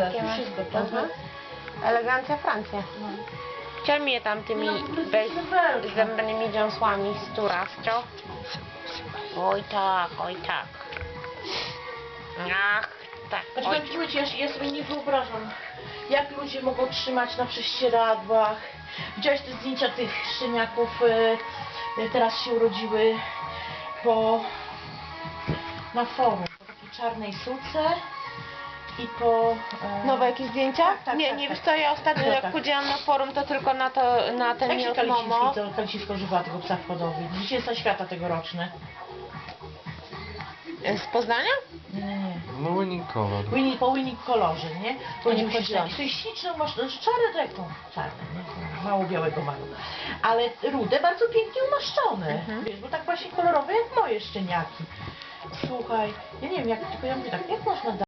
Jakie masz. jest gotowe. Mhm. Elegancja Francja. No. Chciał je tam tymi No, jest bez zębnymi dziąsłami z turawcio. Oj tak, oj tak. Ach, tak, Znaczy, oj. ja, sobie nie wyobrażam, jak ludzie mogą trzymać na prześcieradłach. Widziałeś te zdjęcia tych szczeniaków, e, teraz się urodziły po na forum, po takiej czarnej suce i po... E, Nowe jakieś zdjęcia? Tak, tak, nie, tak, nie tak. wiesz co, ja ostatnio No jak tak. chodziłam na forum, to tylko na to, na ten jak się miód Kaliciński, Momo. to Kalicińsko używa tego psa wchodowy? Zwycięzca świata tegoroczny. Z Poznania? Nie, nie, nie. No winning color. Winnie, po winning kolorze, nie? Ja nie chodziłam. taki, to jest śliczne, masz no, czarne to jak tą czarne, nie? Mało białego mają. Ale rude bardzo pięknie umaszczone, Mhm. wiesz, bo tak właśnie kolorowe jak moje szczeniaki. Słuchaj, ja nie wiem, jak, tylko ja mówię tak, jak można dać